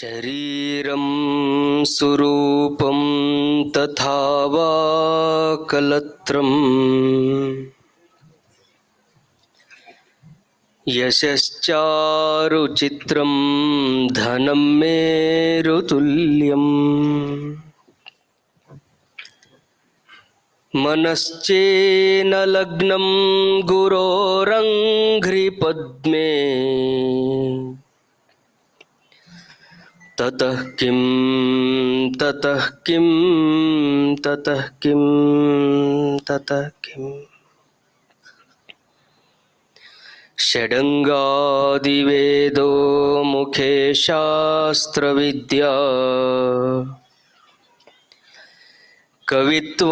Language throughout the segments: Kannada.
शरीरं सुरूपं तथा वा कलत्रम्। यशश्चारुचित्रं धनं मेरुतुल्यम् मनश्चेन लग्नं गुरोरङ्घ्रिपद्मे। ततः किं ततः किं ततः किं ततः किम् षडङ्गादिवेदो मुखे शास्त्रविद्या। कवित्वादिगद्यं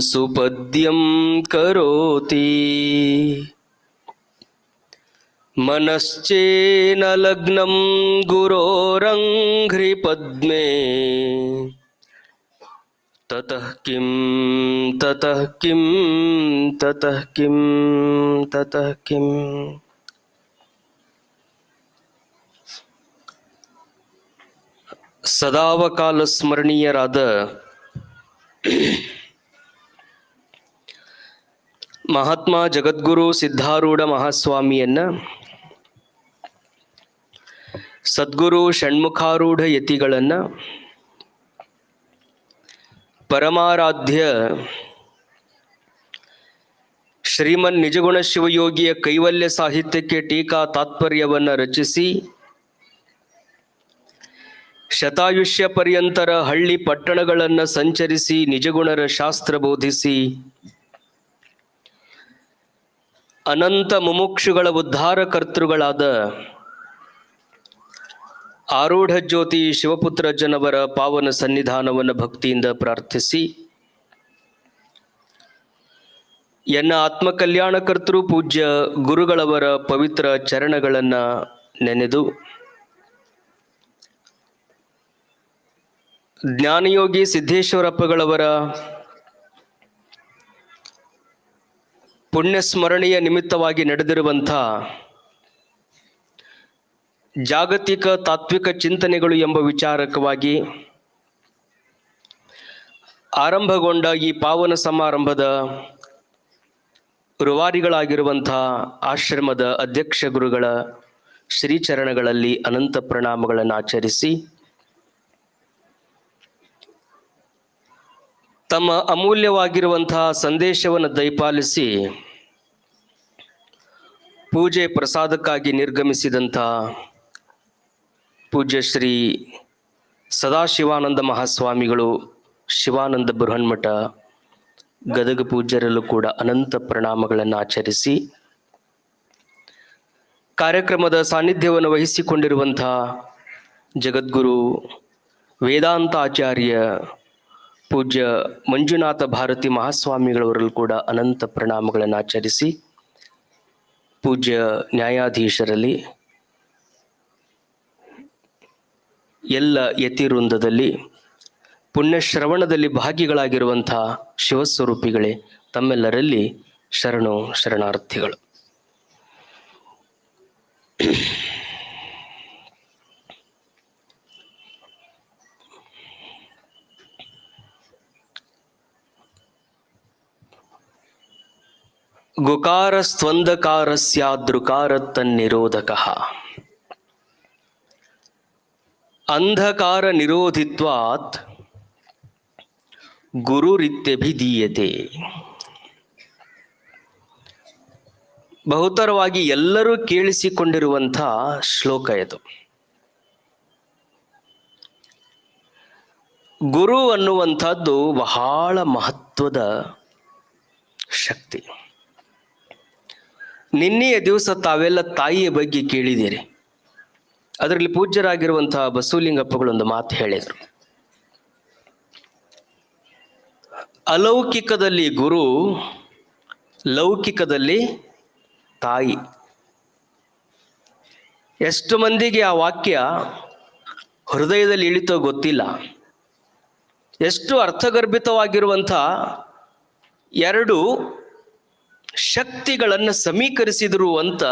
सुपद्यं करोति मनश्चेन लग्नं गुरोरङ्घ्रिपद्मे ततः किं ततः किं ततः किं ततः किम् ಸದಾವಕಾಲ ಸ್ಮರಣೀಯರಾದ ಮಹಾತ್ಮ ಜಗದ್ಗುರು ಸಿದ್ಧಾರೂಢ ಮಹಾಸ್ವಾಮಿಯನ್ನ ಸದ್ಗುರು ಷಣ್ಮುಖಾರೂಢ ಯತಿಗಳನ್ನ ಪರಮಾರಾಧ್ಯ ಶ್ರೀಮನ್ ನಿಜಗುಣ ಶಿವಯೋಗಿಯ ಕೈವಲ್ಯ ಸಾಹಿತ್ಯಕ್ಕೆ ಟೀಕಾ ತಾತ್ಪರ್ಯವನ್ನ ರಚಿಸಿ ಶತಾಯುಷ್ಯ ಪರ್ಯಂತರ ಹಳ್ಳಿ ಪಟ್ಟಣಗಳನ್ನು ಸಂಚರಿಸಿ ನಿಜಗುಣರ ಶಾಸ್ತ್ರ ಬೋಧಿಸಿ ಅನಂತ ಮುಮುಕ್ಷುಗಳ ಉದ್ಧಾರ ಕರ್ತೃಗಳಾದ ಆರೂಢ ಜ್ಯೋತಿ ಶಿವಪುತ್ರಜ್ಜನವರ ಪಾವನ ಸನ್ನಿಧಾನವನ್ನು ಭಕ್ತಿಯಿಂದ ಪ್ರಾರ್ಥಿಸಿ. ಎನ್ನ ಆತ್ಮಕಲ್ಯಾಣ ಕರ್ತೃ ಪೂಜ್ಯ ಗುರುಗಳವರ ಪವಿತ್ರ ಚರಣಗಳನ್ನು ನೆನೆದು. ಜ್ಞಾನಯೋಗಿ ಸಿದ್ದೇಶ್ವರಪ್ಪಗಳವರ ಪುಣ್ಯಸ್ಮರಣೆಯ ನಿಮಿತ್ತವಾಗಿ ನಡೆದಿರುವಂಥ ಜಾಗತಿಕ ತಾತ್ವಿಕ ಚಿಂತನೆಗಳು ಎಂಬ ವಿಚಾರಕವಾಗಿ ಆರಂಭಗೊಂಡ ಈ ಪಾವನ ಸಮಾರಂಭದ ರುವಾರಿಗಳಾಗಿರುವಂಥ ಆಶ್ರಮದ ಅಧ್ಯಕ್ಷ ಗುರುಗಳ ಶ್ರೀಚರಣಗಳಲ್ಲಿ ಅನಂತ ಪ್ರಣಾಮಗಳನ್ನು ಆಚರಿಸಿ ತಮ್ಮ ಅಮೂಲ್ಯವಾಗಿರುವಂತಹ ಸಂದೇಶವನ್ನು ದಯಪಾಲಿಸಿ ಪೂಜೆ ಪ್ರಸಾದಕ್ಕಾಗಿ ನಿರ್ಗಮಿಸಿದಂಥ ಪೂಜ್ಯ ಶ್ರೀ ಸದಾಶಿವಾನಂದ ಮಹಾಸ್ವಾಮಿಗಳು, ಶಿವಾನಂದ ಬೃಹನ್ಮಠ, ಗದಗ ಪೂಜ್ಯರಲ್ಲೂ ಕೂಡ ಅನಂತ ಪ್ರಣಾಮಗಳನ್ನು ಆಚರಿಸಿ, ಕಾರ್ಯಕ್ರಮದ ಸಾನ್ನಿಧ್ಯವನ್ನು ವಹಿಸಿಕೊಂಡಿರುವಂಥ ಜಗದ್ಗುರು ವೇದಾಂತ ಆಚಾರ್ಯ ಪೂಜ್ಯ ಮಂಜುನಾಥ ಭಾರತಿ ಮಹಾಸ್ವಾಮಿಗಳವರಲ್ಲೂ ಕೂಡ ಅನಂತ ಪ್ರಣಾಮಗಳನ್ನು ಆಚರಿಸಿ, ಪೂಜ್ಯ ನ್ಯಾಯಾಧೀಶರಲ್ಲಿ ಎಲ್ಲ ಯತಿವೃಂದದಲ್ಲಿ ಪುಣ್ಯಶ್ರವಣದಲ್ಲಿ ಭಾಗಿಗಳಾಗಿರುವಂಥ ಶಿವಸ್ವರೂಪಿಗಳೇ ತಮ್ಮೆಲ್ಲರಲ್ಲಿ ಶರಣು ಶರಣಾರ್ಥಿಗಳು. ಗುಕಾರಸ್ತ್ವಂದಕಾರಸ್ಯಾದೃಕಾರತ್ತನ್ನಿರೋಧಕ. ಅಂಧಕಾರ ನಿರೋಧಿತ್ವಾತ್ ಗುರುರಿತ್ಯಭಿಧೀಯತೆ. ಬಹುತರವಾಗಿ ಎಲ್ಲರೂ ಕೇಳಿಸಿಕೊಂಡಿರುವಂಥ ಶ್ಲೋಕ ಇದು. ಗುರು ಅನ್ನುವಂಥದ್ದು ಬಹಳ ಮಹತ್ವದ ಶಕ್ತಿ. ನಿನ್ನೆಯ ದಿವಸ ತಾವೆಲ್ಲ ತಾಯಿಯ ಬಗ್ಗೆ ಕೇಳಿದ್ದೀರಿ. ಅದರಲ್ಲಿ ಪೂಜ್ಯರಾಗಿರುವಂತಹ ಬಸವಲಿಂಗಪ್ಪಗಳು ಒಂದು ಮಾತು ಹೇಳಿದರು. ಅಲೌಕಿಕದಲ್ಲಿ ಗುರು, ಲೌಕಿಕದಲ್ಲಿ ತಾಯಿ. ಎಷ್ಟು ಮಂದಿಗೆ ಆ ವಾಕ್ಯ ಹೃದಯದಲ್ಲಿ ಇಳಿತೋ ಗೊತ್ತಿಲ್ಲ. ಎಷ್ಟು ಅರ್ಥಗರ್ಭಿತವಾಗಿರುವಂಥ ಎರಡು ಶಕ್ತಿಗಳನ್ನು ಸಮೀಕರಿಸಿದರು ಅಂತ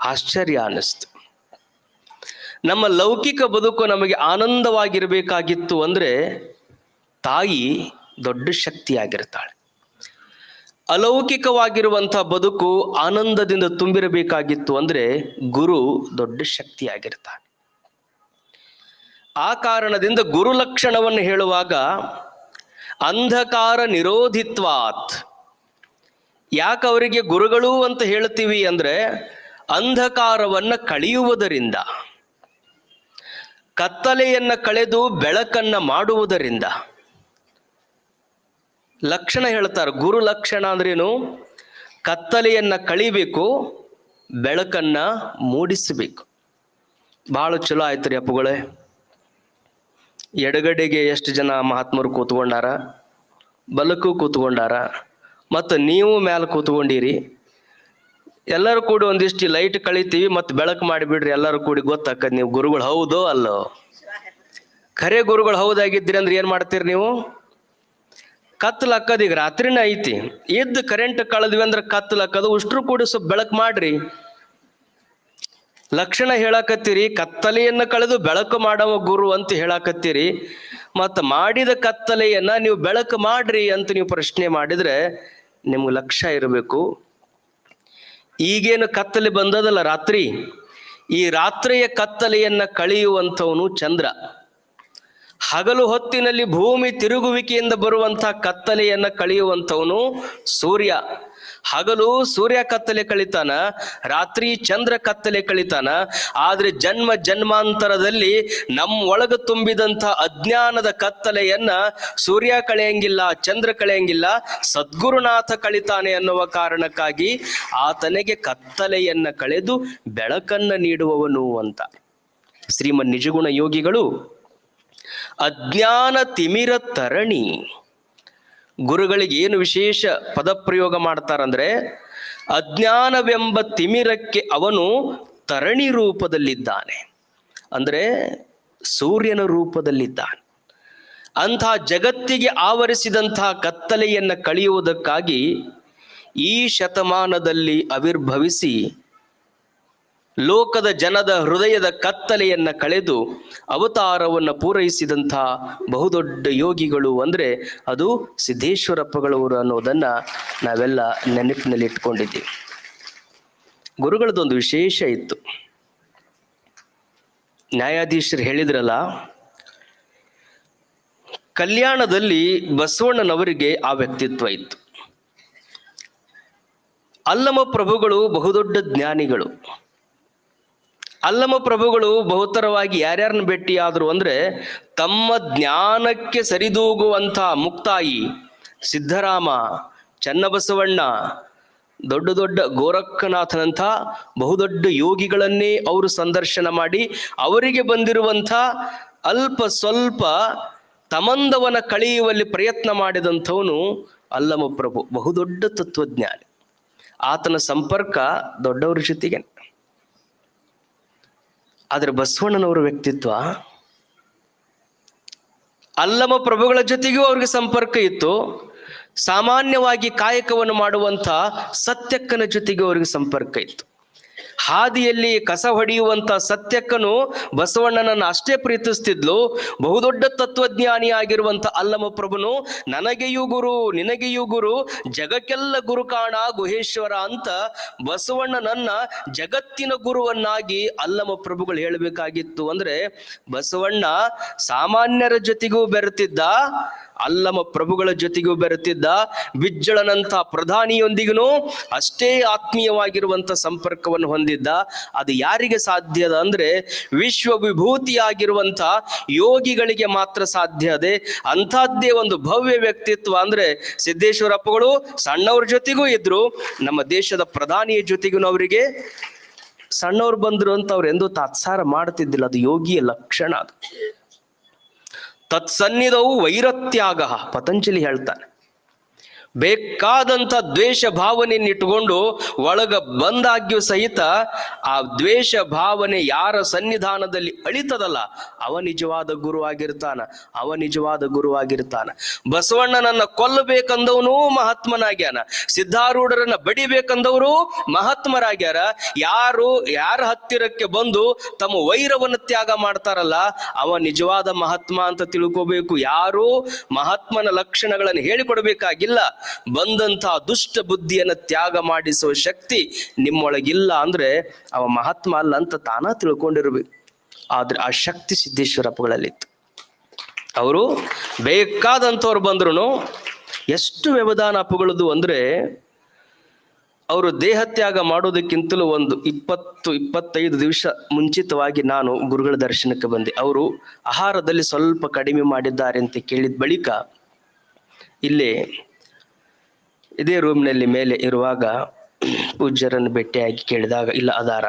ಆಶ್ಚರ್ಯ ಅನ್ನಿಸ್ತು. ನಮ್ಮ ಲೌಕಿಕ ಬದುಕು ನಮಗೆ ಆನಂದವಾಗಿರಬೇಕಾಗಿತ್ತು ಅಂದ್ರೆ ತಾಯಿ ದೊಡ್ಡ ಶಕ್ತಿಯಾಗಿರ್ತಾಳೆ. ಅಲೌಕಿಕವಾಗಿರುವಂತಹ ಬದುಕು ಆನಂದದಿಂದ ತುಂಬಿರಬೇಕಾಗಿತ್ತು ಅಂದ್ರೆ ಗುರು ದೊಡ್ಡ ಶಕ್ತಿಯಾಗಿರ್ತಾನೆ. ಆ ಕಾರಣದಿಂದ ಗುರು ಲಕ್ಷಣವನ್ನು ಹೇಳುವಾಗ ಅಂಧಕಾರ ನಿರೋಧಿತ್ವಾತ್. ಯಾಕೆ ಅವರಿಗೆ ಗುರುಗಳು ಅಂತ ಹೇಳ್ತೀವಿ ಅಂದ್ರೆ ಅಂಧಕಾರವನ್ನು ಕಳೆಯುವುದರಿಂದ. ಕತ್ತಲೆಯನ್ನ ಕಳೆದು ಬೆಳಕನ್ನ ಮಾಡುವುದರಿಂದ. ಲಕ್ಷಣ ಹೇಳ್ತಾರೆ, ಗುರು ಲಕ್ಷಣ ಅಂದ್ರೇನು? ಕತ್ತಲೆಯನ್ನ ಕಳಿಬೇಕು, ಬೆಳಕನ್ನ ಮೂಡಿಸಬೇಕು. ಭಾಳ ಚಲೋ ಆಯ್ತು ರೀ ಅಪ್ಪುಗಳೇ. ಎಡಗಡೆಗೆ ಎಷ್ಟು ಜನ ಮಹಾತ್ಮರು ಕೂತ್ಕೊಂಡಾರ? ಬಲಕ್ಕೂ ಕೂತ್ಕೊಂಡಾರ? ಮತ್ತು ನೀವು ಮ್ಯಾಲ ಕೂತ್ಕೊಂಡಿರಿ? ಎಲ್ಲರೂ ಕೂಡಿ ಒಂದಿಷ್ಟು ಲೈಟ್ ಕಳಿತೀವಿ ಮತ್ತೆ ಬೆಳಕು ಮಾಡಿಬಿಡ್ರಿ ಎಲ್ಲರೂ ಕೂಡಿ ಗೊತ್ತಾಕದ್ ನೀವು ಗುರುಗಳು ಹೌದೋ ಅಲ್ಲೋ? ಖರೆ ಗುರುಗಳು ಹೌದಾಗಿದ್ದೀರಿ ಅಂದ್ರೆ ಏನು ಮಾಡ್ತೀರಿ ನೀವು? ಕತ್ತಲು ಹಾಕೋದು ಈಗ ರಾತ್ರಿನ ಐತಿ. ಇದ್ದ ಕರೆಂಟ್ ಕಳೆದ್ವಿ ಅಂದ್ರೆ ಕತ್ತಲು ಹಾಕೋದು, ಉಷ್ಟ್ರು ಕೂಡಿ ಸ್ವಲ್ಪ ಬೆಳಕು ಮಾಡ್ರಿ. ಲಕ್ಷಣ ಹೇಳಾಕತ್ತೀರಿ, ಕತ್ತಲೆಯನ್ನ ಕಳೆದು ಬೆಳಕು ಮಾಡವ ಗುರು ಅಂತ ಹೇಳಾಕತ್ತೀರಿ. ಮತ್ತ ಮಾಡಿದ ಕತ್ತಲೆಯನ್ನ ನೀವು ಬೆಳಕು ಮಾಡ್ರಿ ಅಂತ ನೀವು ಪ್ರಶ್ನೆ ಮಾಡಿದ್ರೆ ನಿಮ್ಗೆ ಲಕ್ಷ್ಯ ಇರಬೇಕು. ಈಗೇನು ಕತ್ತಲೆ ಬಂದದಲ್ಲ ರಾತ್ರಿ? ಈ ರಾತ್ರಿಯ ಕತ್ತಲೆಯನ್ನ ಕಳೆಯುವಂಥವನು ಚಂದ್ರ. ಹಗಲು ಹೊತ್ತಿನಲ್ಲಿ ಭೂಮಿ ತಿರುಗುವಿಕೆಯಿಂದ ಬರುವಂತಹ ಕತ್ತಲೆಯನ್ನ ಕಳೆಯುವಂಥವನು ಸೂರ್ಯ. ಹಗಲು ಸೂರ್ಯ ಕತ್ತಲೆ ಕಳಿತಾನ, ರಾತ್ರಿ ಚಂದ್ರ ಕತ್ತಲೆ ಕಳಿತಾನ, ಆದ್ರೆ ಜನ್ಮ ಜನ್ಮಾಂತರದಲ್ಲಿ ನಮ್ಮ ಒಳಗ ತುಂಬಿದಂಥ ಅಜ್ಞಾನದ ಕತ್ತಲೆಯನ್ನ ಸೂರ್ಯ ಕಳೆಯಂಗಿಲ್ಲ, ಚಂದ್ರ ಕಳೆಯಂಗಿಲ್ಲ, ಸದ್ಗುರುನಾಥ ಕಳಿತಾನೆ ಅನ್ನುವ ಕಾರಣಕ್ಕಾಗಿ ಆತನಿಗೆ ಕತ್ತಲೆಯನ್ನ ಕಳೆದು ಬೆಳಕನ್ನ ನೀಡುವವನು ಅಂತ. ಶ್ರೀಮನ್ ನಿಜಗುಣ ಯೋಗಿಗಳು ಅಜ್ಞಾನ ತಿಮಿರ ತರಣಿ. ಗುರುಗಳಿಗೆ ಏನು ವಿಶೇಷ ಪದಪ್ರಯೋಗ ಮಾಡ್ತಾರಂದ್ರೆ, ಅಜ್ಞಾನವೆಂಬ ತಿಮಿರಕ್ಕೆ ಅವನು ತರಣಿ ರೂಪದಲ್ಲಿದ್ದಾನೆ. ಅಂದ್ರೆ ಸೂರ್ಯನ ರೂಪದಲ್ಲಿದ್ದಾನೆ. ಅಂಥ ಜಗತ್ತಿಗೆ ಆವರಿಸಿದಂತಹ ಕತ್ತಲೆಯನ್ನು ಕಳೆಯುವುದಕ್ಕಾಗಿ ಈ ಶತಮಾನದಲ್ಲಿ ಆವಿರ್ಭವಿಸಿ ಲೋಕದ ಜನದ ಹೃದಯದ ಕತ್ತಲೆಯನ್ನ ಕಳೆದು ಅವತಾರವನ್ನು ಪೂರೈಸಿದಂಥ ಬಹುದೊಡ್ಡ ಯೋಗಿಗಳು ಅಂದ್ರೆ ಅದು ಸಿದ್ದೇಶ್ವರಪ್ಪಗಳವರು ಅನ್ನೋದನ್ನ ನಾವೆಲ್ಲ ನೆನಪಿನಲ್ಲಿ ಇಟ್ಕೊಂಡಿದ್ದೀವಿ. ಗುರುಗಳದೊಂದು ವಿಶೇಷ ಇತ್ತು. ನ್ಯಾಯಾಧೀಶರು ಹೇಳಿದ್ರಲ್ಲ, ಕಲ್ಯಾಣದಲ್ಲಿ ಬಸವಣ್ಣನವರಿಗೆ ಆ ವ್ಯಕ್ತಿತ್ವ ಇತ್ತು. ಅಲ್ಲಮ ಪ್ರಭುಗಳು ಬಹುದೊಡ್ಡ ಜ್ಞಾನಿಗಳು. ಅಲ್ಲಮ ಪ್ರಭುಗಳು ಬಹುತರವಾಗಿ ಯಾರ್ಯಾರನ್ನ ಭೇಟಿಯಾದ್ರು ಅಂದ್ರೆ ತಮ್ಮ ಜ್ಞಾನಕ್ಕೆ ಸರಿದೂಗುವಂಥ ಮುಕ್ತಾಯಿ ಸಿದ್ಧರಾಮ, ಚನ್ನಬಸವಣ್ಣ, ದೊಡ್ಡ ದೊಡ್ಡ ಗೋರಕ್ಕನಾಥನಂಥ ಬಹುದೊಡ್ಡ ಯೋಗಿಗಳನ್ನೇ ಅವರು ಸಂದರ್ಶನ ಮಾಡಿ ಅವರಿಗೆ ಬಂದಿರುವಂಥ ಅಲ್ಪ ಸ್ವಲ್ಪ ತಮಂದವನ ಕಳೆಯುವಲ್ಲಿ ಪ್ರಯತ್ನ ಮಾಡಿದಂಥವನು ಅಲ್ಲಮ ಪ್ರಭು, ಬಹುದೊಡ್ಡ ತತ್ವಜ್ಞಾನಿ. ಆತನ ಸಂಪರ್ಕ ದೊಡ್ಡವರ ಜೊತೆಗೆ ಆದರೆ ಬಸವಣ್ಣನವರ ವ್ಯಕ್ತಿತ್ವ ಅಲ್ಲಮ ಪ್ರಭುಗಳ ಜೊತೆಗೂ ಅವ್ರಿಗೆ ಸಂಪರ್ಕ ಇತ್ತು. ಸಾಮಾನ್ಯವಾಗಿ ಕಾಯಕವನ್ನು ಮಾಡುವಂಥ ಸತ್ಯಕ್ಕನ ಜೊತೆಗೂ ಅವರಿಗೆ ಸಂಪರ್ಕ ಇತ್ತು. ಹಾದಿಯಲ್ಲಿ ಕಸ ಹೊಡೆಯುವಂತ ಸತ್ಯಕ್ಕನು ಬಸವಣ್ಣನನ್ನು ಅಷ್ಟೇ ಪ್ರೀತಿಸ್ತಿದ್ಲು. ಬಹುದೊಡ್ಡ ತತ್ವಜ್ಞಾನಿ ಆಗಿರುವಂತ ಅಲ್ಲಮ ಪ್ರಭುನು ನನಗೆಯೂ ಗುರು, ನಿನಗೆಯೂ ಗುರು, ಜಗಕ್ಕೆಲ್ಲ ಗುರು ಕಾಣ ಗುಹೇಶ್ವರ ಅಂತ ಬಸವಣ್ಣನನ್ನ ಜಗತ್ತಿನ ಗುರುವನ್ನಾಗಿ ಅಲ್ಲಮ ಪ್ರಭುಗಳು ಹೇಳಬೇಕಾಗಿತ್ತು. ಅಂದ್ರೆ ಬಸವಣ್ಣ ಸಾಮಾನ್ಯರ ಜೊತೆಗೂ ಬೆರೆತಿದ್ದ ಅಲ್ಲಮ ಪ್ರಭುಗಳ ಜೊತೆಗೂ ಬೆರೆತಿದ್ದ ಬಿಜ್ಜಳನಂತ ಪ್ರಧಾನಿಯೊಂದಿಗೂ ಅಷ್ಟೇ ಆತ್ಮೀಯವಾಗಿರುವಂತ ಸಂಪರ್ಕವನ್ನು ಹೊಂದಿದ್ದ, ಅದು ಯಾರಿಗೆ ಸಾಧ್ಯದ ಅಂದ್ರೆ ವಿಶ್ವ ವಿಭೂತಿಯಾಗಿರುವಂತ ಯೋಗಿಗಳಿಗೆ ಮಾತ್ರ ಸಾಧ್ಯ ಅದೇ. ಅಂಥದ್ದೇ ಒಂದು ಭವ್ಯ ವ್ಯಕ್ತಿತ್ವ ಅಂದ್ರೆ ಸಿದ್ದೇಶ್ವರಪ್ಪಗಳು ಸಣ್ಣವ್ರ ಜೊತೆಗೂ ಇದ್ರು, ನಮ್ಮ ದೇಶದ ಪ್ರಧಾನಿಯ ಜೊತೆಗೂ ಅವರಿಗೆ. ಸಣ್ಣವ್ರು ಬಂದ್ರು ಅಂತ ಅವ್ರು ಎಂದೂ ತಾತ್ಸಾರ ಮಾಡ್ತಿದ್ದಿಲ್ಲ, ಅದು ಯೋಗಿಯ ಲಕ್ಷಣ ಅದು. ತತ್ಸನ್ನಿಧವು ವೈರತ್ಯಾಗ ಪತಂಜಲಿ ಹೇಳ್ತಾನೆ. ಬೇಕಾದಂಥ ದ್ವೇಷ ಭಾವನೆಯನ್ನಿಟ್ಟುಕೊಂಡು ಒಳಗ ಬಂದಾಗ್ಯೂ ಸಹಿತ ಆ ದ್ವೇಷ ಭಾವನೆ ಯಾರ ಸನ್ನಿಧಾನದಲ್ಲಿ ಅಳಿತದಲ್ಲ, ಅವ ನಿಜವಾದ ಗುರುವಾಗಿರ್ತಾನ ಅವ ನಿಜವಾದ ಗುರುವಾಗಿರ್ತಾನ ಬಸವಣ್ಣನನ್ನ ಕೊಲ್ಲಬೇಕಂದವನು ಮಹಾತ್ಮನಾಗ್ಯಾನ, ಸಿದ್ಧಾರೂಢರನ್ನ ಬಡಿಬೇಕಂದವರು ಮಹಾತ್ಮರಾಗ್ಯಾರ. ಯಾರು, ಯಾರ ಹತ್ತಿರಕ್ಕೆ ಬಂದು ತಮ್ಮ ವೈರವನ್ನು ತ್ಯಾಗ ಮಾಡ್ತಾರಲ್ಲ, ಅವ ನಿಜವಾದ ಮಹಾತ್ಮ ಅಂತ ತಿಳ್ಕೋಬೇಕು. ಯಾರು ಮಹಾತ್ಮನ ಲಕ್ಷಣಗಳನ್ನು ಹೇಳಿಕೊಡ್ಬೇಕಾಗಿಲ್ಲ. ಬಂದಂತಹ ದುಷ್ಟ ಬುದ್ಧಿಯನ್ನು ತ್ಯಾಗ ಮಾಡಿಸುವ ಶಕ್ತಿ ನಿಮ್ಮೊಳಗಿಲ್ಲ ಅಂದ್ರೆ ಅವ ಮಹಾತ್ಮ ಅಲ್ಲ ಅಂತ ತಾನ ತಿಳ್ಕೊಂಡಿರ್ಬೇಕು ಆದ್ರೆ ಆ ಶಕ್ತಿ ಸಿದ್ದೇಶ್ವರಪ್ಪಗಳಲ್ಲಿತ್ತು. ಅವರು ಬೇಕಾದಂಥವ್ರು ಬಂದ್ರು ಎಷ್ಟು ವ್ಯವಧಾನ ಅಪ್ಪಗಳದು ಅಂದ್ರೆ ಅವರು ದೇಹತ್ಯಾಗ ಮಾಡೋದಕ್ಕಿಂತಲೂ ಒಂದು ಇಪ್ಪತ್ತು, ಇಪ್ಪತ್ತೈದು ದಿವಸ ಮುಂಚಿತವಾಗಿ ನಾನು ಗುರುಗಳ ದರ್ಶನಕ್ಕೆ ಬಂದೆ. ಅವರು ಆಹಾರದಲ್ಲಿ ಸ್ವಲ್ಪ ಕಡಿಮೆ ಮಾಡಿದ್ದಾರೆ ಅಂತ ಕೇಳಿದ ಬಳಿಕ ಇಲ್ಲಿ ಇದೇ ರೂಮ್ನಲ್ಲಿ ಮೇಲೆ ಇರುವಾಗ ಪೂಜ್ಯರನ್ನು ಭೇಟಿಯಾಗಿ ಕೇಳಿದಾಗ, ಇಲ್ಲ ಅದಾರ.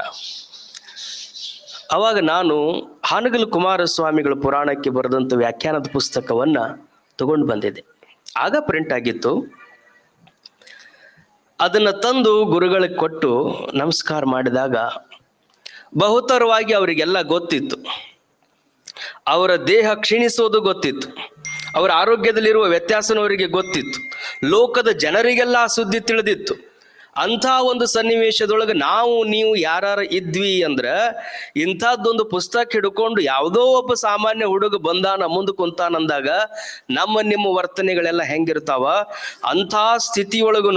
ಅವಾಗ ನಾನು ಹಾನಗಲ್ ಕುಮಾರಸ್ವಾಮಿಗಳ ಪುರಾಣಕ್ಕೆ ಬರೆದಂಥ ವ್ಯಾಖ್ಯಾನದ ಪುಸ್ತಕವನ್ನ ತಗೊಂಡು ಬಂದಿದ್ದೆ. ಆಗ ಪ್ರಿಂಟ್ ಆಗಿತ್ತು. ಅದನ್ನ ತಂದು ಗುರುಗಳಿಗೆ ಕೊಟ್ಟು ನಮಸ್ಕಾರ ಮಾಡಿದಾಗ ಬಹುತರವಾಗಿ ಅವರಿಗೆಲ್ಲ ಗೊತ್ತಿತ್ತು. ಅವರ ದೇಹ ಕ್ಷೀಣಿಸೋದು ಗೊತ್ತಿತ್ತು. ಅವರ ಆರೋಗ್ಯದಲ್ಲಿರುವ ವ್ಯತ್ಯಾಸನೂ ಅವರಿಗೆ ಗೊತ್ತಿತ್ತು. ಲೋಕದ ಜನರಿಗೆಲ್ಲ ಆ ಸುದ್ದಿ ತಿಳಿದಿತ್ತು. ಅಂಥ ಒಂದು ಸನ್ನಿವೇಶದೊಳಗೆ ನಾವು, ನೀವು ಯಾರು ಇದ್ವಿ ಅಂದ್ರೆ ಇಂಥದ್ದೊಂದು ಪುಸ್ತಕ ಹಿಡ್ಕೊಂಡು ಯಾವುದೋ ಒಬ್ಬ ಸಾಮಾನ್ಯ ಹುಡುಗ ಬಂದಾನ ಮುಂದೆ ಕುಂತಾನಂದಾಗ ನಮ್ಮ, ನಿಮ್ಮ ವರ್ತನೆಗಳೆಲ್ಲ ಹೆಂಗಿರ್ತಾವ? ಅಂಥ ಸ್ಥಿತಿಯೊಳಗೂ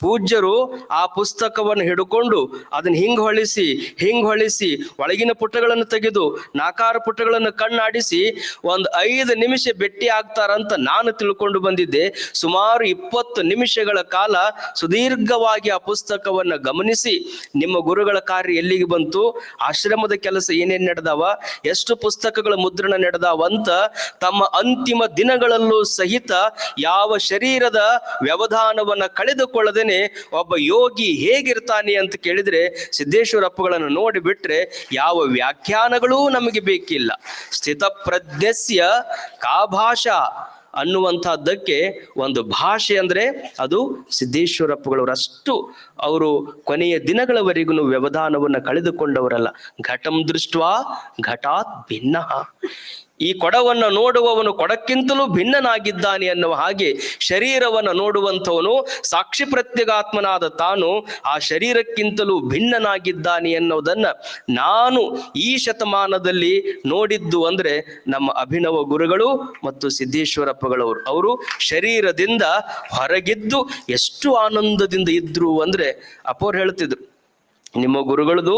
ಪೂಜ್ಯರು ಆ ಪುಸ್ತಕವನ್ನು ಹಿಡ್ಕೊಂಡು ಅದನ್ನ ಹಿಂಗ್ ಹೊಳಿಸಿ ಹಿಂಗ್ ಹೊಳಿಸಿ, ಒಳಗಿನ ಪುಟಗಳನ್ನು ತೆಗೆದು, ನಾಕಾರ ಪುಟಗಳನ್ನು ಕಣ್ಣಾಡಿಸಿ ಒಂದು ಐದು ನಿಮಿಷ ಭೇಟಿ ಆಗ್ತಾರಂತ ನಾನು ತಿಳ್ಕೊಂಡು ಬಂದಿದ್ದೆ. ಸುಮಾರು ಇಪ್ಪತ್ತು ನಿಮಿಷಗಳ ಕಾಲ ಸುದೀರ್ಘವಾಗಿ ಆ ಪುಸ್ತಕವನ್ನ ಗಮನಿಸಿ ನಿಮ್ಮ ಗುರುಗಳ ಕಾರ್ಯ ಎಲ್ಲಿಗೆ ಬಂತು, ಆಶ್ರಮದ ಕೆಲಸ ಏನೇನ್ ನಡೆದಾವ, ಎಷ್ಟು ಪುಸ್ತಕಗಳ ಮುದ್ರಣ ನಡೆದಾವ ಅಂತ ತಮ್ಮ ಅಂತಿಮ ದಿನಗಳಲ್ಲೂ ಸಹಿತ ಯಾವ ಶರೀರದ ವ್ಯವಧಾನವನ್ನ ಕಳೆದುಕೊಳ್ಳದೇನೆ ಒಬ್ಬ ಯೋಗಿ ಹೇಗಿರ್ತಾನೆ ಅಂತ ಕೇಳಿದ್ರೆ ಸಿದ್ದೇಶ್ವರಪ್ಪಗಳನ್ನು ನೋಡಿಬಿಟ್ರೆ ಯಾವ ವ್ಯಾಖ್ಯಾನಗಳೂ ನಮಗೆ ಬೇಕಿಲ್ಲ. ಸ್ಥಿತಪ್ರಜ್ಞಸ್ಯ ಕಾ ಭಾಷಾ ಅನ್ನುವಂಥದ್ದಕ್ಕೆ ಒಂದು ಭಾಷೆ ಅಂದರೆ ಅದು ಸಿದ್ದೇಶ್ವರಪ್ಪಗಳವರಷ್ಟು ಅವರು ಕೊನೆಯ ದಿನಗಳವರೆಗೂ ವ್ಯವಧಾನವನ್ನು ಕಳೆದುಕೊಂಡವರಲ್ಲ. ಘಟಂ ದೃಷ್ಟ ಘಟಾತ್ ಭಿನ್ನ. ಈ ಕೊಡವನ್ನು ನೋಡುವವನು ಕೊಡಕ್ಕಿಂತಲೂ ಭಿನ್ನನಾಗಿದ್ದಾನೆ ಅನ್ನುವ ಹಾಗೆ ಶರೀರವನ್ನು ನೋಡುವಂಥವನು ಸಾಕ್ಷಿ ಪ್ರತ್ಯಗಾತ್ಮನಾದ ತಾನು ಆ ಶರೀರಕ್ಕಿಂತಲೂ ಭಿನ್ನನಾಗಿದ್ದಾನೆ ಅನ್ನೋದನ್ನ ನಾನು ಈ ಶತಮಾನದಲ್ಲಿ ನೋಡಿದ್ದು ಅಂದ್ರೆ ನಮ್ಮ ಅಭಿನವ ಗುರುಗಳು ಮತ್ತು ಸಿದ್ದೇಶ್ವರಪ್ಪಗಳವರು. ಅವರು ಶರೀರದಿಂದ ಹೊರಗಿದ್ದು ಎಷ್ಟು ಆನಂದದಿಂದ ಇದ್ರು ಅಂದ್ರೆ ಅಪ್ಪವ್ರು ಹೇಳ್ತಿದ್ರು, ನಿಮ್ಮ ಗುರುಗಳದು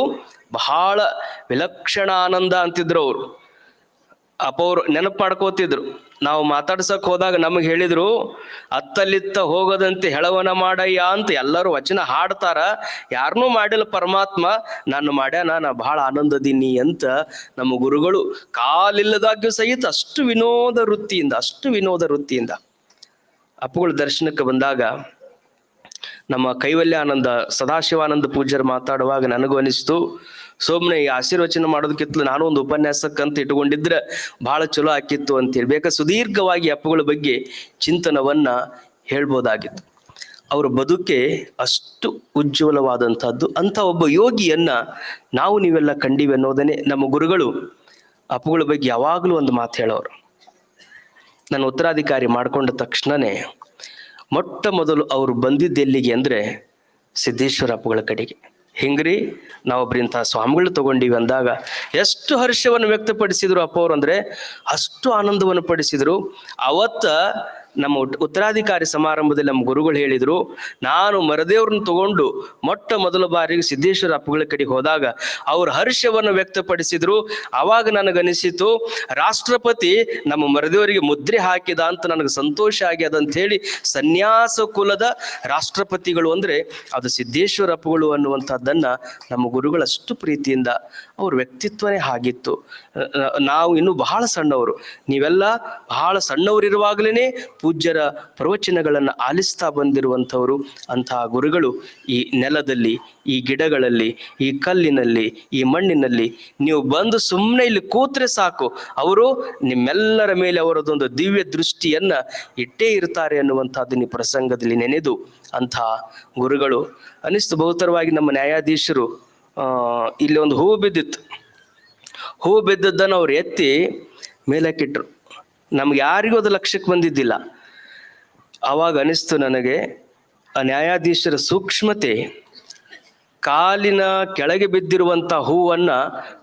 ಬಹಳ ವಿಲಕ್ಷಣ ಆನಂದ ಅಂತಿದ್ರು ಅವರು. ಅಪ್ಪವ್ರು ನೆನಪು ಮಾಡ್ಕೋತಿದ್ರು ನಾವು ಮಾತಾಡ್ಸಕ್ ಹೋದಾಗ ನಮಗೆ ಹೇಳಿದ್ರು ಅತ್ತಲಿತ್ತ ಹೋಗದಂತೆ ಹೆಳವನ ಮಾಡಯ್ಯ ಅಂತ ಎಲ್ಲರೂ ವಚನ ಹಾಡ್ತಾರ. ಯಾರನ್ನೂ ಮಾಡಿಲ್ಲ ಪರಮಾತ್ಮ, ನಾನು ಮಾಡ್ಯಾನ, ನಾ ಬಹಳ ಆನಂದದೀನಿ ಅಂತ ನಮ್ಮ ಗುರುಗಳು ಕಾಲಿಲ್ಲದಾಗ್ಯೂ ಸಹಿತ ಅಷ್ಟು ವಿನೋದ ವೃತ್ತಿಯಿಂದ, ಅಷ್ಟು ವಿನೋದ ವೃತ್ತಿಯಿಂದ ಅಪ್ಪುಗಳ ದರ್ಶನಕ್ಕೆ ಬಂದಾಗ ನಮ್ಮ ಕೈವಲ್ಯಾನಂದ ಸದಾಶಿವಾನಂದ ಪೂಜ್ಯರು ಮಾತಾಡುವಾಗ ನನಗೂ ಅನಿಸ್ತು ಸುಮ್ಮನೆ ಈ ಆಶೀರ್ವಚನ ಮಾಡೋದಕ್ಕಿತ್ತು ನಾನು ಒಂದು ಉಪನ್ಯಾಸಕ್ಕಂತ ಇಟ್ಕೊಂಡಿದ್ರೆ ಬಹಳ ಚಲೋ ಆಕಿತ್ತು ಅಂತ ಬೇಕಾ ಸುದೀರ್ಘವಾಗಿ ಅಪ್ಪುಗಳ ಬಗ್ಗೆ ಚಿಂತನವನ್ನ ಹೇಳ್ಬೋದಾಗಿತ್ತು. ಅವರ ಬದುಕೆ ಅಷ್ಟು ಉಜ್ವಲವಾದಂಥದ್ದು ಅಂಥ ಒಬ್ಬ ಯೋಗಿಯನ್ನ ನಾವು ನೀವೆಲ್ಲ ಕಂಡಿವೆ ಅನ್ನೋದನ್ನೇ ನಮ್ಮ ಗುರುಗಳು ಅಪ್ಪುಗಳ ಬಗ್ಗೆ ಯಾವಾಗಲೂ ಒಂದು ಮಾತು ಹೇಳೋರು. ನಾನು ಉತ್ತರಾಧಿಕಾರಿ ಮಾಡ್ಕೊಂಡ ತಕ್ಷಣನೇ ಮೊಟ್ಟ ಮೊದಲು ಅವರು ಬಂದಿದ್ದೆಲ್ಲಿಗೆ ಅಂದ್ರೆ ಸಿದ್ದೇಶ್ವರ ಅಪ್ಪಗಳ ಕಡೆಗೆ. ಹಿಂಗ್ರಿ? ನಾವೊಬ್ರು ಇಂಥ ಸ್ವಾಮಿಗಳು ತಗೊಂಡಿವಿ ಅಂದಾಗ ಎಷ್ಟು ಹರ್ಷವನ್ನು ವ್ಯಕ್ತಪಡಿಸಿದ್ರು ಅಪ್ಪ ಅಂದರೆ ಅಂದ್ರೆ ಅಷ್ಟು ಆನಂದವನ್ನು ಪಡಿಸಿದ್ರು. ಅವತ್ತ ನಮ್ಮ ಉತ್ತರಾಧಿಕಾರಿ ಸಮಾರಂಭದಲ್ಲಿ ನಮ್ಮ ಗುರುಗಳು ಹೇಳಿದರು, ನಾನು ಮರದೇವ್ರನ್ನ ತಗೊಂಡು ಮೊಟ್ಟ ಮೊದಲ ಬಾರಿಗೆ ಸಿದ್ದೇಶ್ವರ ಅಪ್ಪಗಳ ಕಡೆಗೆ ಹೋದಾಗ ಅವ್ರ ಹರ್ಷವನ್ನು ವ್ಯಕ್ತಪಡಿಸಿದ್ರು. ಅವಾಗ ನನಗನಿಸಿತು, ರಾಷ್ಟ್ರಪತಿ ನಮ್ಮ ಮರದೇವರಿಗೆ ಮುದ್ರೆ ಹಾಕಿದ ಅಂತ ನನಗೆ ಸಂತೋಷ ಆಗ್ಯದ ಅಂತ ಹೇಳಿ ಸನ್ಯಾಸ ಕುಲದ ರಾಷ್ಟ್ರಪತಿಗಳು ಅಂದ್ರೆ ಅದು ಸಿದ್ದೇಶ್ವರ ಅಪ್ಪಗಳು ಅನ್ನುವಂಥದ್ದನ್ನ ನಮ್ಮ ಗುರುಗಳಷ್ಟು ಪ್ರೀತಿಯಿಂದ ಅವ್ರ ವ್ಯಕ್ತಿತ್ವನೇ ಆಗಿತ್ತು. ನಾವು ಇನ್ನೂ ಬಹಳ ಸಣ್ಣವರು. ನೀವೆಲ್ಲ ಬಹಳ ಸಣ್ಣವರಿರುವಾಗಲೇ ಪೂಜ್ಯರ ಪ್ರವಚನಗಳನ್ನು ಆಲಿಸ್ತಾ ಬಂದಿರುವಂಥವರು ಅಂತಹ ಗುರುಗಳು ಈ ನೆಲದಲ್ಲಿ, ಈ ಗಿಡಗಳಲ್ಲಿ, ಈ ಕಲ್ಲಿನಲ್ಲಿ, ಈ ಮಣ್ಣಿನಲ್ಲಿ. ನೀವು ಬಂದು ಸುಮ್ಮನೆ ಇಲ್ಲಿ ಕೂತ್ರೆ ಸಾಕು. ಅವರು ನಿಮ್ಮೆಲ್ಲರ ಮೇಲೆ ಅವರದೊಂದು ದಿವ್ಯ ದೃಷ್ಟಿಯನ್ನ ಇಟ್ಟೇ ಇರ್ತಾರೆ ಅನ್ನುವಂಥದ್ದು ಈ ಪ್ರಸಂಗದಲ್ಲಿ ನೆನೆದು ಅಂತಹ ಗುರುಗಳು. ಅನಿಸ್ತು ಬಹುತರವಾಗಿ ನಮ್ಮ ನ್ಯಾಯಾಧೀಶರು ಇಲ್ಲಿ ಒಂದು ಹೂವು ಬಿದ್ದಿತ್ತು. ಹೂವು ಬಿದ್ದದ್ದನ್ನು ಅವ್ರು ಎತ್ತಿ ಮೇಲಕ್ಕಿಟ್ರು. ನಮ್ಗೆ ಯಾರಿಗೂ ಅದು ಲಕ್ಷ್ಯಕ್ಕೆ ಬಂದಿದ್ದಿಲ್ಲ. ಆವಾಗ ಅನಿಸ್ತು ನನಗೆ ಆ ನ್ಯಾಯಾಧೀಶರ ಸೂಕ್ಷ್ಮತೆ. ಕಾಲಿನ ಕೆಳಗೆ ಬಿದ್ದಿರುವಂತ ಹೂವನ್ನ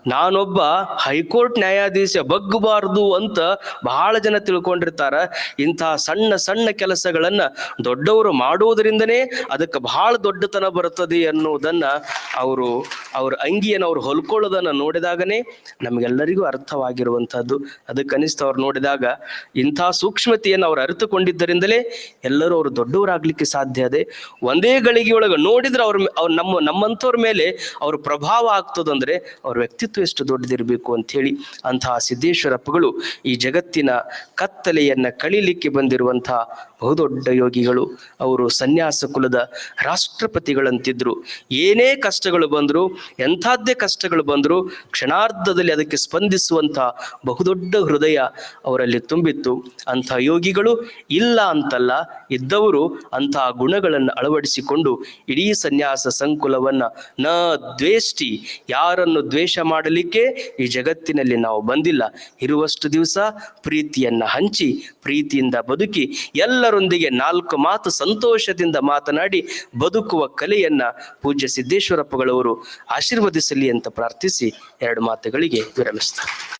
ನಾನೊಬ್ಬ ಹೈಕೋರ್ಟ್ ನ್ಯಾಯಾಧೀಶ ಬಗ್ಗಬಾರದು ಅಂತ ಬಹಳ ಜನ ತಿಳ್ಕೊಂಡಿರ್ತಾರ. ಇಂತಹ ಸಣ್ಣ ಸಣ್ಣ ಕೆಲಸಗಳನ್ನ ದೊಡ್ಡವರು ಮಾಡುವುದರಿಂದನೇ ಅದಕ್ಕೆ ಬಹಳ ದೊಡ್ಡತನ ಬರುತ್ತದೆ ಅನ್ನುವುದನ್ನ ಅವರು, ಅವ್ರ ಅಂಗಿಯನ್ನು ಅವ್ರು ಹೊಲ್ಕೊಳ್ಳೋದನ್ನ ನೋಡಿದಾಗನೇ ನಮಗೆಲ್ಲರಿಗೂ ಅರ್ಥವಾಗಿರುವಂತಹದ್ದು. ಅದಕ್ಕೆ ಅನಿಸ್ತು ಅವ್ರು ನೋಡಿದಾಗ ಇಂಥ ಸೂಕ್ಷ್ಮತೆಯನ್ನು ಅವ್ರು ಅರಿತುಕೊಂಡಿದ್ದರಿಂದಲೇ ಎಲ್ಲರೂ ಅವರು ದೊಡ್ಡವರಾಗ್ಲಿಕ್ಕೆ ಸಾಧ್ಯ ಅದೇ. ಒಂದೇ ಗಳಿಗೆಯೊಳಗೆ ನೋಡಿದ್ರೆ ಅವ್ರ ನಮ್ಮ ನಮ್ಮ ನಮ್ಮಂಥವ್ರ ಮೇಲೆ ಅವ್ರ ಪ್ರಭಾವ ಆಗ್ತದಂದ್ರೆ ಅವ್ರ ವ್ಯಕ್ತಿತ್ವ ಎಷ್ಟು ದೊಡ್ಡದಿರಬೇಕು ಅಂತ ಹೇಳಿ ಅಂತಹ ಸಿದ್ದೇಶ್ವರಪ್ಪಗಳು ಈ ಜಗತ್ತಿನ ಕತ್ತಲೆಯನ್ನ ಕಳೀಲಿಕ್ಕೆ ಬಂದಿರುವಂತಹ ಬಹುದೊಡ್ಡ ಯೋಗಿಗಳು. ಅವರು ಸನ್ಯಾಸ ಕುಲದ ರಾಷ್ಟ್ರಪತಿಗಳಂತಿದ್ರು. ಏನೇ ಕಷ್ಟಗಳು ಬಂದರೂ, ಎಂಥದ್ದೇ ಕಷ್ಟಗಳು ಬಂದರೂ, ಕ್ಷಣಾರ್ಧದಲ್ಲಿ ಅದಕ್ಕೆ ಸ್ಪಂದಿಸುವಂತ ಬಹುದೊಡ್ಡ ಹೃದಯ ಅವರಲ್ಲಿ ತುಂಬಿತ್ತು. ಅಂಥ ಯೋಗಿಗಳು ಇಲ್ಲ ಅಂತಲ್ಲ, ಇದ್ದವರು ಅಂತಹ ಗುಣಗಳನ್ನು ಅಳವಡಿಸಿಕೊಂಡು ಇಡೀ ಸನ್ಯಾಸ ಸಂಕುಲವನ್ನ ನ ದ್ವೇಷಿ ಯಾರನ್ನು ದ್ವೇಷ ಮಾಡಲಿಕ್ಕೆ ಈ ಜಗತ್ತಿನಲ್ಲಿ ನಾವು ಬಂದಿಲ್ಲ. ಇರುವಷ್ಟು ದಿವಸ ಪ್ರೀತಿಯನ್ನ ಹಂಚಿ, ಪ್ರೀತಿಯಿಂದ ಬದುಕಿ, ಎಲ್ಲರೊಂದಿಗೆ ನಾಲ್ಕು ಮಾತು ಸಂತೋಷದಿಂದ ಮಾತನಾಡಿ, ಬದುಕುವ ಕಲೆಯನ್ನ ಪೂಜ್ಯ ಸಿದ್ದೇಶ್ವರಪ್ಪಗಳವರು ಆಶೀರ್ವದಿಸಲಿ ಅಂತ ಪ್ರಾರ್ಥಿಸಿ ಎರಡು ಮಾತುಗಳಿಗೆ ವಿರಮಿಸ್ತಾರೆ.